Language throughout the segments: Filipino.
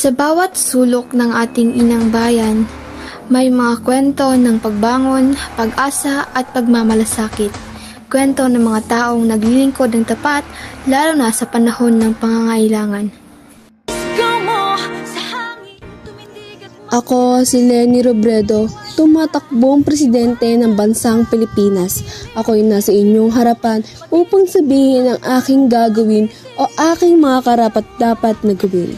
Sa bawat sulok ng ating inang bayan, may mga kwento ng pagbangon, pag-asa at pagmamalasakit. Kwento ng mga taong naglilingkod ng tapat, lalo na sa panahon ng pangangailangan. Ako si Lenny Robredo, tumatakbong presidente ng bansang Pilipinas. Ako'y nasa inyong harapan upang sabihin ang aking gagawin o aking mga karapat dapat na gawin.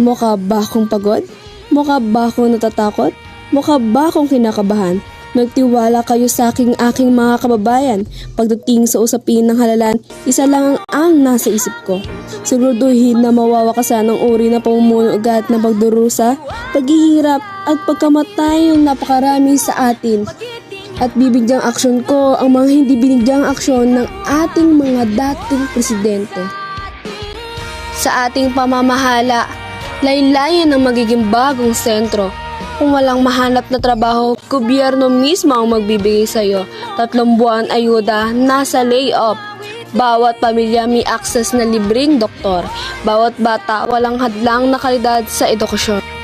Mukha ba akong pagod? Mukha ba akong natatakot? Mukha ba akong kinakabahan? Magtiwala kayo sa aking aking mga kababayan. Pagdating sa usapin ng halalan, isa lang ang, ang nasa isip ko. Siguraduhin na mawawakasan ng uri na pamumuno agad na pagdurusa, paghihirap at pagkamatay ng napakarami sa atin. At bibigyang aksyon ko ang mga hindi binigyang aksyon ng ating mga dating presidente. Sa ating pamamahala, laylayan ang magiging bagong sentro. Kung walang mahanap na trabaho, gobyerno mismo ang magbibigay sa'yo. Tatlong buwan ayuda, nasa lay-off. Bawat pamilya may access na libreng doktor. Bawat bata walang hadlang na kalidad sa edukasyon.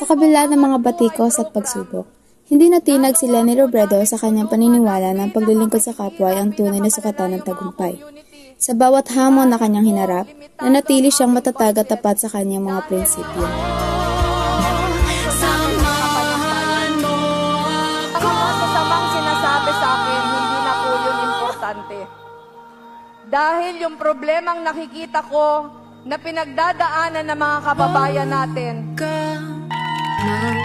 Sa kabila ng mga batikos at pagsubok, hindi natinag si Lenny Robredo sa kanyang paniniwala na paglilingkod sa kapwa ay ang tunay na sukatan ng tagumpay. Sa bawat hamon na kanyang hinarap, nanatili siyang matatag at tapat sa kanyang mga prinsipyo. Dahil yung problemang nakikita ko na pinagdadaanan ng mga kababayan natin, ng